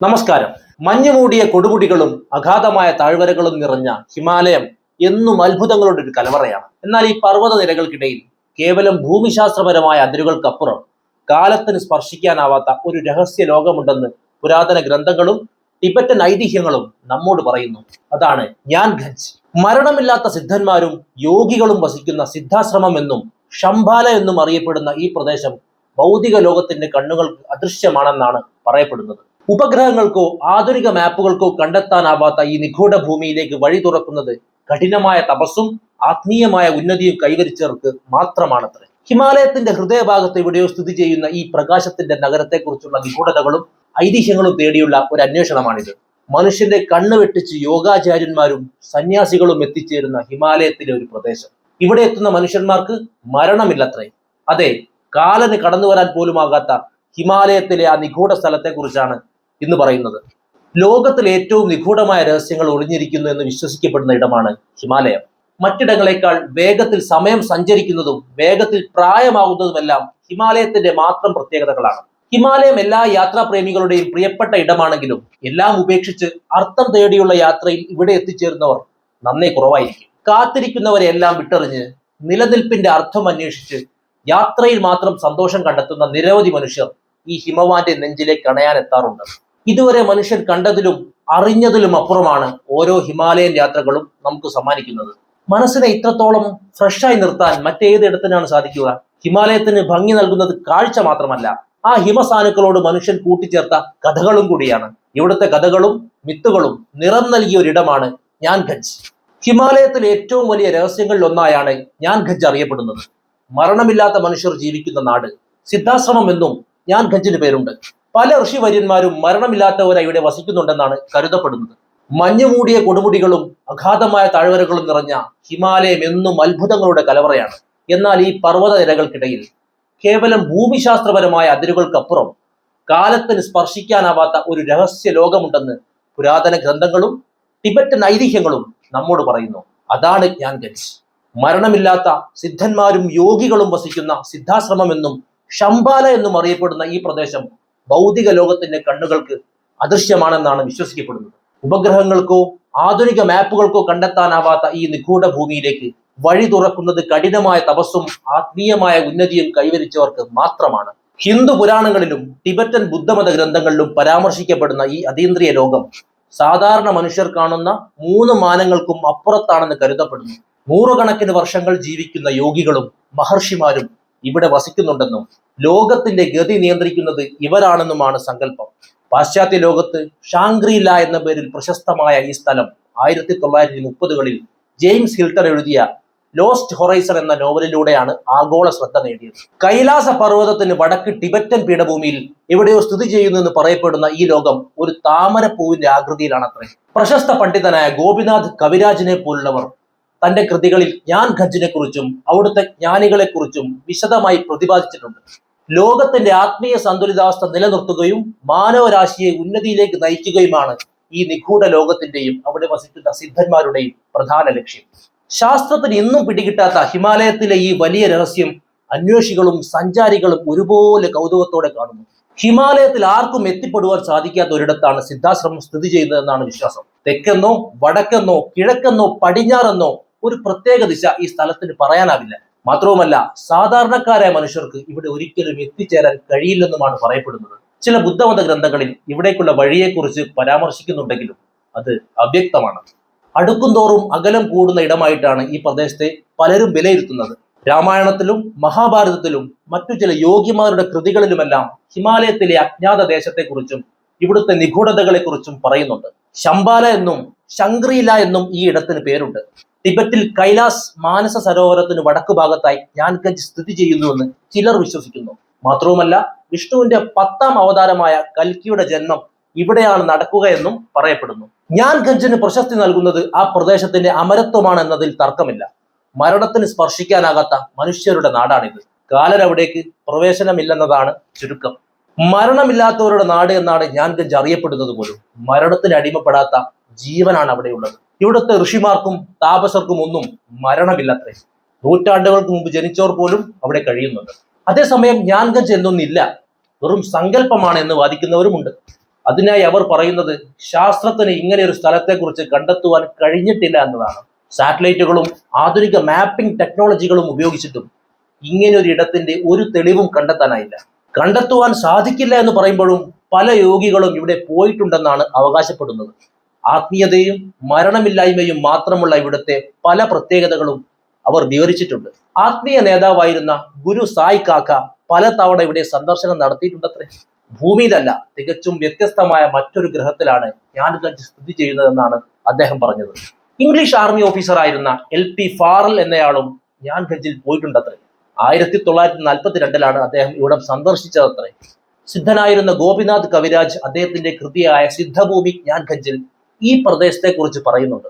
നമസ്കാരം. മഞ്ഞുമൂടിയ കൊടുമുടികളും അഗാധമായ താഴ്വരകളും നിറഞ്ഞ ഹിമാലയം എന്നും അത്ഭുതങ്ങളുടെ ഒരു കലവറയാണ്. എന്നാൽ ഈ പർവത നിരകൾക്കിടയിൽ കേവലം ഭൂമിശാസ്ത്രപരമായ അതിരുകൾക്കപ്പുറം കാലത്തിന് സ്പർശിക്കാനാവാത്ത ഒരു രഹസ്യ ലോകമുണ്ടെന്ന് പുരാതന ഗ്രന്ഥങ്ങളും ടിബറ്റൻ ഐതിഹ്യങ്ങളും നമ്മോട് പറയുന്നു. അതാണ് ഞാൻ ഖഞ്ച്. മരണമില്ലാത്ത സിദ്ധന്മാരും യോഗികളും വസിക്കുന്ന സിദ്ധാശ്രമം എന്നും ഷംഭാല എന്നും അറിയപ്പെടുന്ന ഈ പ്രദേശം ഭൗതിക ലോകത്തിന്റെ കണ്ണുകൾക്ക് അദൃശ്യമാണെന്നാണ് പറയപ്പെടുന്നത്. ഉപഗ്രഹങ്ങൾക്കോ ആധുനിക മാപ്പുകൾക്കോ കണ്ടെത്താനാവാത്ത ഈ നിഗൂഢ ഭൂമിയിലേക്ക് വഴി തുറക്കുന്നത് കഠിനമായ തപസ്സും ആത്മീയമായ ഉന്നതിയും കൈവരിച്ചവർക്ക് മാത്രമാണത്രേ. ഹിമാലയത്തിന്റെ ഹൃദയഭാഗത്ത് എവിടെയോ സ്ഥിതി ചെയ്യുന്ന ഈ പ്രകാശത്തിന്റെ നഗരത്തെക്കുറിച്ചുള്ള നിഗൂഢതകളും ഐതിഹ്യങ്ങളും തേടിയുള്ള ഒരു അന്വേഷണമാണിത്. മനുഷ്യന്റെ കണ്ണ് വെട്ടിച്ച് യോഗാചാര്യന്മാരും സന്യാസികളും എത്തിച്ചേരുന്ന ഹിമാലയത്തിലെ ഒരു പ്രദേശം. ഇവിടെ എത്തുന്ന മനുഷ്യന്മാർക്ക് മരണമില്ലത്രേ. അതെ കാലന് കടന്നു വരാൻ പോലുമാകാത്ത ഹിമാലയത്തിലെ ആ നിഗൂഢ സ്ഥലത്തെക്കുറിച്ചാണ് ഇന്ന് പറയുന്നത്. ലോകത്തിൽ ഏറ്റവും നിഗൂഢമായ രഹസ്യങ്ങൾ ഒളിഞ്ഞിരിക്കുന്നു എന്ന് വിശ്വസിക്കപ്പെടുന്ന ഇടമാണ് ഹിമാലയം. മറ്റിടങ്ങളെക്കാൾ വേഗത്തിൽ സമയം സഞ്ചരിക്കുന്നതും വേഗത്തിൽ പ്രായമാകുന്നതുമെല്ലാം ഹിമാലയത്തിന്റെ മാത്രം പ്രത്യേകതകളാണ്. ഹിമാലയം എല്ലാ യാത്രാപ്രേമികളുടെയും പ്രിയപ്പെട്ട ഇടമാണെങ്കിലും എല്ലാം ഉപേക്ഷിച്ച് അർത്ഥം തേടിയുള്ള യാത്രയിൽ ഇവിടെ എത്തിച്ചേരുന്നവർ നന്നേ കുറവായിരിക്കും. കാത്തിരിക്കുന്നവരെ എല്ലാം വിട്ടെറിഞ്ഞ് നിലനിൽപ്പിന്റെ അർത്ഥം അന്വേഷിച്ച് യാത്രയിൽ മാത്രം സന്തോഷം കണ്ടെത്തുന്ന നിരവധി മനുഷ്യർ ഈ ഹിമവാന്റെ നെഞ്ചിലേക്ക് അണയാൻ എത്താറുണ്ട്. ഇതുവരെ മനുഷ്യൻ കണ്ടതിലും അറിഞ്ഞതിലും അപ്പുറമാണ് ഓരോ ഹിമാലയൻ യാത്രകളും നമുക്ക് സമ്മാനിക്കുന്നത്. മനസ്സിനെ ഇത്രത്തോളം ഫ്രഷായി നിർത്താൻ മറ്റേത് ഇടത്തിനാണ് സാധിക്കുക. ഹിമാലയത്തിന് ഭംഗി നൽകുന്നത് കാഴ്ച മാത്രമല്ല ആ ഹിമസാനുക്കളോട് മനുഷ്യൻ കൂട്ടിച്ചേർത്ത കഥകളും കൂടിയാണ്. ഇവിടുത്തെ കഥകളും മിത്തുകളും നിറം നൽകിയ ഒരിടമാണ് ഞാൻ ഖജ് ഹിമാലയത്തിലെ ഏറ്റവും വലിയ രഹസ്യങ്ങളിൽ ഒന്നായാണ് ഞാൻ ഖജ് അറിയപ്പെടുന്നത്. മരണമില്ലാത്ത മനുഷ്യർ ജീവിക്കുന്ന നാട്. സിദ്ധാശ്രമം എന്നും ഞാൻ ഖജിന് പേരുണ്ട്. പല ഋഷിവര്യന്മാരും മരണമില്ലാത്തവരായി ഇവിടെ വസിക്കുന്നുണ്ടെന്നാണ് കരുതപ്പെടുന്നത്. മഞ്ഞുമൂടിയ കൊടുമുടികളും അഗാധമായ താഴ്വരകളും നിറഞ്ഞ ഹിമാലയം എന്നും അത്ഭുതങ്ങളുടെ കലവറയാണ്. എന്നാൽ ഈ പർവത നിരകൾക്കിടയിൽ കേവലം ഭൂമിശാസ്ത്രപരമായ അതിരുകൾക്കപ്പുറം കാലത്തിന് സ്പർശിക്കാനാവാത്ത ഒരു രഹസ്യ ലോകമുണ്ടെന്ന് പുരാതന ഗ്രന്ഥങ്ങളും ടിബറ്റൻ ഐതിഹ്യങ്ങളും നമ്മോട് പറയുന്നു. അതാണ് ഞാൻ ഗഞ്ച് മരണമില്ലാത്ത സിദ്ധന്മാരും യോഗികളും വസിക്കുന്ന സിദ്ധാശ്രമം എന്നും ഷംബാല എന്നും അറിയപ്പെടുന്ന ഈ പ്രദേശം ഭൗതിക ലോകത്തിന്റെ കണ്ണുകൾക്ക് അദൃശ്യമാണെന്നാണ് വിശ്വസിക്കപ്പെടുന്നത്. ഉപഗ്രഹങ്ങൾക്കോ ആധുനിക മാപ്പുകൾക്കോ കണ്ടെത്താനാവാത്ത ഈ നിഗൂഢ ഭൂമിയിലേക്ക് വഴി തുറക്കുന്നത് കഠിനമായ തപസ്സും ആത്മീയമായ ഉന്നതിയും കൈവരിച്ചവർക്ക് മാത്രമാണ്. ഹിന്ദു പുരാണങ്ങളിലും ടിബറ്റൻ ബുദ്ധമത ഗ്രന്ഥങ്ങളിലും പരാമർശിക്കപ്പെടുന്ന ഈ അതീന്ദ്രിയ ലോകം സാധാരണ മനുഷ്യർ കാണുന്ന മൂന്ന് മാനങ്ങൾക്കും അപ്പുറത്താണെന്ന് കരുതപ്പെടുന്നു. നൂറുകണക്കിന് വർഷങ്ങൾ ജീവിക്കുന്ന യോഗികളും മഹർഷിമാരും ഇവിടെ വസിക്കുന്നുണ്ടെന്നും ലോകത്തിന്റെ ഗതി നിയന്ത്രിക്കുന്നത് ഇവരാണെന്നുമാണ് സങ്കല്പം. പാശ്ചാത്യ ലോകത്ത് ഷാങ്ക്രീല എന്ന പേരിൽ പ്രശസ്തമായ ഈ സ്ഥലം ആയിരത്തി തൊള്ളായിരത്തി മുപ്പതുകളിൽ ജെയിംസ് ഹിൽട്ടർ എഴുതിയ ലോസ്റ്റ് ഹൊറൈസൺ എന്ന നോവലിലൂടെയാണ് ആഗോള ശ്രദ്ധ നേടിയത്. കൈലാസ പർവതത്തിന് വടക്ക് ടിബറ്റൻ പീഠഭൂമിയിൽ എവിടെയോ സ്ഥിതി ചെയ്യുന്നു എന്ന് പറയപ്പെടുന്ന ഈ ലോകം ഒരു താമരപ്പൂവിന്റെ ആകൃതിയിലാണ് അത്ര പ്രശസ്ത പണ്ഡിതനായ ഗോപിനാഥ് കവിരാജിനെ പോലുള്ളവർ തന്റെ കൃതികളിൽ ജ്ഞാൻ ഖജിനെ കുറിച്ചും അവിടുത്തെ ജ്ഞാനികളെ കുറിച്ചും വിശദമായി പ്രതിപാദിച്ചിട്ടുണ്ട്. ലോകത്തിന്റെ ആത്മീയ സന്തുലിതാവസ്ഥ നിലനിർത്തുകയും മാനവരാശിയെ ഉന്നതിയിലേക്ക് നയിക്കുകയുമാണ് ഈ നിഗൂഢ ലോകത്തിന്റെയും അവിടെ വസിക്കുന്ന സിദ്ധന്മാരുടെയും പ്രധാന ലക്ഷ്യം. ശാസ്ത്രത്തിന് ഇന്നും പിടികിട്ടാത്ത ഹിമാലയത്തിലെ ഈ വലിയ രഹസ്യം അന്വേഷികളും സഞ്ചാരികളും ഒരുപോലെ കൗതുകത്തോടെ കാണുന്നു. ഹിമാലയത്തിൽ ആർക്കും എത്തിപ്പെടുവാൻ സാധിക്കാത്ത ഒരിടത്താണ് സിദ്ധാശ്രമം സ്ഥിതി ചെയ്യുന്നതെന്നാണ് വിശ്വാസം. തെക്കെന്നോ വടക്കെന്നോ കിഴക്കെന്നോ പടിഞ്ഞാറെന്നോ ഒരു പ്രത്യേക ദിശ ഈ സ്ഥലത്തിന് പറയാനാവില്ല. മാത്രവുമല്ല സാധാരണക്കാരായ മനുഷ്യർക്ക് ഇവിടെ ഒരിക്കലും എത്തിച്ചേരാൻ കഴിയില്ലെന്നുമാണ് പറയപ്പെടുന്നത്. ചില ബുദ്ധമത ഗ്രന്ഥങ്ങളിൽ ഇവിടേക്കുള്ള വഴിയെക്കുറിച്ച് പരാമർശിക്കുന്നുണ്ടെങ്കിലും അത് അവ്യക്തമാണ്. അടുക്കും തോറും അകലം കൂടുന്ന ഇടമായിട്ടാണ് ഈ പ്രദേശത്തെ പലരും വിലയിരുത്തുന്നത്. രാമായണത്തിലും മഹാഭാരതത്തിലും മറ്റു ചില യോഗ്യമാരുടെ കൃതികളിലുമെല്ലാം ഹിമാലയത്തിലെ അജ്ഞാത ദേശത്തെക്കുറിച്ചും ഇവിടുത്തെ നിഗൂഢതകളെക്കുറിച്ചും പറയുന്നുണ്ട്. ശംബാല എന്നും ശങ്ക്രീല എന്നും ഈ ഇടത്തിന് പേരുണ്ട്. ടിബറ്റിൽ കൈലാസ് മാനസ സരോവരത്തിന് വടക്കു ഭാഗത്തായി ജ്ഞാൻഗഞ്ച് സ്ഥിതി ചെയ്യുന്നുവെന്ന് ചിലർ വിശ്വസിക്കുന്നു. മാത്രവുമല്ല വിഷ്ണുവിന്റെ പത്താം അവതാരമായ കൽക്കിയുടെ ജന്മം ഇവിടെയാണ് നടക്കുക എന്നും പറയപ്പെടുന്നു. ജ്ഞാൻഗഞ്ചിന് പ്രശസ്തി നൽകുന്നത് ആ പ്രദേശത്തിന്റെ അമരത്വമാണ് എന്നതിൽ തർക്കമില്ല. മരണത്തിന് സ്പർശിക്കാനാകാത്ത മനുഷ്യരുടെ നാടാണിത്. കാലരവിടേക്ക് പ്രവേശനമില്ലെന്നതാണ് ചുരുക്കം. മരണമില്ലാത്തവരുടെ നാട് എന്നാണ് ജ്ഞാൻഗഞ്ച് അറിയപ്പെടുന്നത് പോലും. മരണത്തിന് അടിമപ്പെടാത്ത ജീവനാണ് അവിടെയുള്ളത്. ഇവിടുത്തെ ഋഷിമാർക്കും താപസർക്കും ഒന്നും മരണമില്ലത്രേ. നൂറ്റാണ്ടുകൾക്ക് മുമ്പ് ജനിച്ചവർ പോലും അവിടെ കഴിയുന്നുണ്ട്. അതേസമയം ജ്ഞാൻഗഞ്ച് എന്നൊന്നില്ല. വെറും സങ്കല്പമാണ് എന്ന് വാദിക്കുന്നവരുമുണ്ട്. അതിനായി അവർ പറയുന്നത് ശാസ്ത്രത്തിന് ഇങ്ങനെ ഒരു സ്ഥലത്തെക്കുറിച്ച് കണ്ടെത്തുവാൻ കഴിഞ്ഞിട്ടില്ല എന്നതാണ്. സാറ്റലൈറ്റുകളും ആധുനിക മാപ്പിംഗ് ടെക്നോളജികളും ഉപയോഗിച്ചിട്ടും ഇങ്ങനെ ഒരു ഇടത്തിന്റെ ഒരു തെളിവും കണ്ടെത്താനായില്ല. കണ്ടെത്തുവാൻ സാധിക്കില്ല എന്ന് പറയുമ്പോഴും പല യോഗികളും ഇവിടെ പോയിട്ടുണ്ടെന്നാണ് അവകാശപ്പെടുന്നത്. ആത്മീയതയും മരണമില്ലായ്മയും മാത്രമുള്ള ഇവിടുത്തെ പല പ്രത്യേകതകളും അവർ വിവരിച്ചിട്ടുണ്ട്. ആത്മീയ നേതാവായിരുന്ന ഗുരു സായ് കാക്ക പല തവണ ഇവിടെ സന്ദർശനം നടത്തിയിട്ടുണ്ടത്രേ. ഭൂമിയിലല്ല തികച്ചും വ്യത്യസ്തമായ മറ്റൊരു ഗ്രഹത്തിലാണ് ജ്ഞാൻഗഞ്ച് സ്ഥിതി ചെയ്യുന്നതെന്നാണ് അദ്ദേഹം പറഞ്ഞത്. ഇംഗ്ലീഷ് ആർമി ഓഫീസറായിരുന്ന എൽ പി ഫാറൽ എന്നയാളും ജ്ഞാൻഗഞ്ചിൽ പോയിട്ടുണ്ടത്രേ. ആയിരത്തി തൊള്ളായിരത്തി നാൽപ്പത്തി രണ്ടിലാണ് അദ്ദേഹം ഇവിടം സന്ദർശിച്ചതത്രേ. സിദ്ധനായിരുന്ന ഗോപിനാഥ് കവിരാജ് അദ്ദേഹത്തിന്റെ കൃതിയായ സിദ്ധഭൂമി ജ്ഞാൻഗഞ്ചിൽ ഈ പ്രദേശത്തെ കുറിച്ച് പറയുന്നുണ്ട്.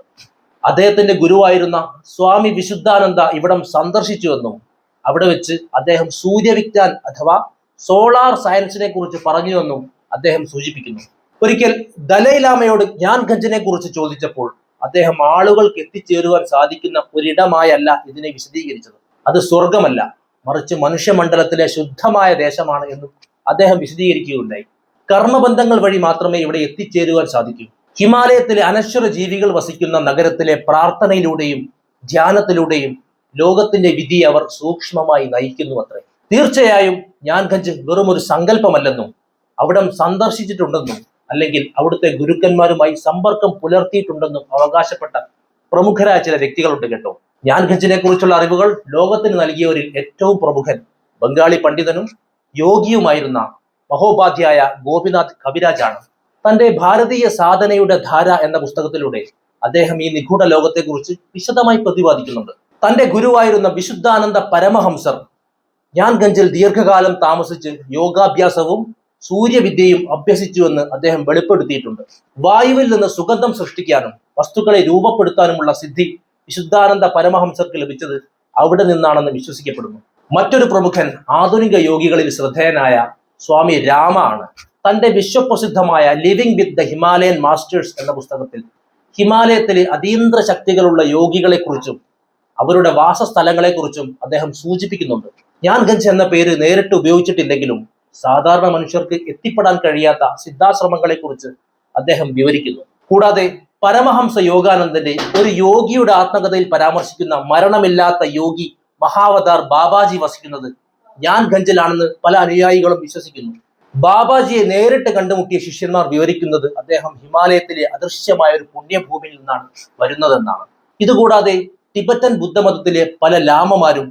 അദ്ദേഹത്തിന്റെ ഗുരുവായിരുന്ന സ്വാമി വിശുദ്ധാനന്ദ ഇവിടം സന്ദർശിച്ചുവെന്നും അവിടെ വെച്ച് അദ്ദേഹം സൂര്യവിജ്ഞാൻ അഥവാ സോളാർ സയൻസിനെ കുറിച്ച് പറഞ്ഞുവെന്നും അദ്ദേഹം സൂചിപ്പിക്കുന്നു. ഒരിക്കൽ ദലൈലാമയോട് ജ്ഞാൻഗഞ്ചിനെ കുറിച്ച് ചോദിച്ചപ്പോൾ അദ്ദേഹം ആളുകൾക്ക് എത്തിച്ചേരുവാൻ സാധിക്കുന്ന ഒരിടമായല്ല ഇതിനെ വിശദീകരിച്ചത്. അത് സ്വർഗമല്ല മറിച്ച് മനുഷ്യമണ്ഡലത്തിലെ ശുദ്ധമായ ദേശമാണ് എന്നും അദ്ദേഹം വിശദീകരിക്കുകയുണ്ടായി. കർമ്മബന്ധങ്ങൾ വഴി മാത്രമേ ഇവിടെ എത്തിച്ചേരുവാൻ സാധിക്കൂ. ഹിമാലയത്തിലെ അനശ്വര ജീവികൾ വസിക്കുന്ന നഗരത്തിലെ പ്രാർത്ഥനയിലൂടെയും ധ്യാനത്തിലൂടെയും ലോകത്തിന്റെ വിധി അവർ സൂക്ഷ്മമായി നയിക്കുന്നു അത്രേ തീർച്ചയായും ജ്ഞാൻഗഞ്ച് വെറും ഒരു സങ്കല്പമല്ലെന്നും അവിടം സന്ദർശിച്ചിട്ടുണ്ടെന്നും അല്ലെങ്കിൽ അവിടുത്തെ ഗുരുക്കന്മാരുമായി സമ്പർക്കം പുലർത്തിയിട്ടുണ്ടെന്നും അവകാശപ്പെട്ട പ്രമുഖരായ ചില വ്യക്തികളുണ്ട് കേട്ടോ. ജ്ഞാൻഗഞ്ചിനെ കുറിച്ചുള്ള അറിവുകൾ ലോകത്തിന് നൽകിയവരിൽ ഏറ്റവും പ്രമുഖൻ ബംഗാളി പണ്ഡിതനും യോഗിയുമായിരുന്ന മഹോപാധ്യായ ഗോപിനാഥ് കവിരാജാണ്. തന്റെ ഭാരതീയ സാധനയുടെ ധാര എന്ന പുസ്തകത്തിലൂടെ അദ്ദേഹം ഈ നിഗൂഢ ലോകത്തെക്കുറിച്ച് വിശദമായി പ്രതിപാദിക്കുന്നുണ്ട്. തന്റെ ഗുരുവായിരുന്ന വിശുദ്ധാനന്ദ പരമഹംസർ ജ്ഞാൻഗഞ്ചിൽ ദീർഘകാലം താമസിച്ച് യോഗാഭ്യാസവും സൂര്യവിദ്യയും അഭ്യസിച്ചുവെന്ന് അദ്ദേഹം വെളിപ്പെടുത്തിയിട്ടുണ്ട്. വായുവിൽ നിന്ന് സുഗന്ധം സൃഷ്ടിക്കാനും വസ്തുക്കളെ രൂപപ്പെടുത്താനുമുള്ള സിദ്ധി വിശുദ്ധാനന്ദ പരമഹംസർക്ക് ലഭിച്ചത് അവിടെ നിന്നാണെന്ന് വിശ്വസിക്കപ്പെടുന്നു. മറ്റൊരു പ്രമുഖൻ ആധുനിക യോഗികളിൽ ശ്രദ്ധേയനായ സ്വാമി രാമ ആണ്. തന്റെ വിശ്വപ്രസിദ്ധമായ living with the Himalayan masters എന്ന പുസ്തകത്തിൽ ഹിമാലയത്തിലെ അതീന്ദ്ര ശക്തികളുള്ള യോഗികളെക്കുറിച്ചും അവരുടെ വാസസ്ഥലങ്ങളെക്കുറിച്ചും അദ്ദേഹം സൂചിപ്പിക്കുന്നുണ്ട്. ഞാൻ ഗഞ്ച് എന്ന പേര് നേരിട്ട് ഉപയോഗിച്ചിട്ടില്ലെങ്കിലും സാധാരണ മനുഷ്യർക്ക് എത്തിപ്പെടാൻ കഴിയാത്ത സിദ്ധാശ്രമങ്ങളെക്കുറിച്ച് അദ്ദേഹം വിവരിക്കുന്നു. കൂടാതെ പരമഹംസ യോഗാനന്ദന്റെ ഒരു യോഗിയുടെ ആത്മകഥയിൽ പരാമർശിക്കുന്ന മരണമില്ലാത്ത യോഗി മഹാവതാർ ബാബാജി വസിക്കുന്നത് ഞാൻ ഗഞ്ചിലാണെന്ന് പല അനുയായികളും വിശ്വസിക്കുന്നു. ബാബാജിയെ നേരിട്ട് കണ്ടുമുട്ടിയ ശിഷ്യന്മാർ വിവരിക്കുന്നത് അദ്ദേഹം ഹിമാലയത്തിലെ അദൃശ്യമായ ഒരു പുണ്യഭൂമിയിൽ നിന്നാണ് വരുന്നതെന്നാണ്. ഇതുകൂടാതെ ടിബറ്റൻ ബുദ്ധമതത്തിലെ പല ലാമമാരും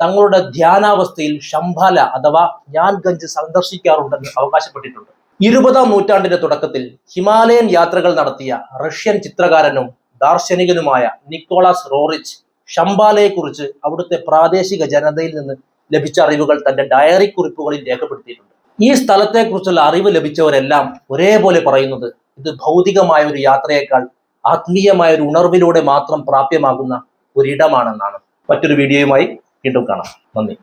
തങ്ങളുടെ ധ്യാനാവസ്ഥയിൽ ശംഭാല അഥവാ ജ്ഞാൻഗഞ്ച് സന്ദർശിക്കാറുണ്ടെന്ന് അവകാശപ്പെട്ടിട്ടുണ്ട്. ഇരുപതാം നൂറ്റാണ്ടിന്റെ തുടക്കത്തിൽ ഹിമാലയൻ യാത്രകൾ നടത്തിയ റഷ്യൻ ചിത്രകാരനും ദാർശനികനുമായ നിക്കോളാസ് റോറിച്ച് ശംബാലയെക്കുറിച്ച് അവിടുത്തെ പ്രാദേശിക ജനതയിൽ നിന്ന് ലഭിച്ച അറിവുകൾ തന്റെ ഡയറി കുറിപ്പുകളിൽ രേഖപ്പെടുത്തിയിട്ടുണ്ട്. ഈ സ്ഥലത്തെക്കുറിച്ചുള്ള അറിവ് ലഭിച്ചവരെല്ലാം ഒരേപോലെ പറയുന്നത് ഇത് ഭൗതികമായ ഒരു യാത്രയേക്കാൾ ആത്മീയമായ ഒരു ഉണർവിലൂടെ മാത്രം പ്രാപ്യമാകുന്ന ഒരിടമാണെന്നാണ്. മറ്റൊരു വീഡിയോയുമായി വീണ്ടും കാണാം. നന്ദി.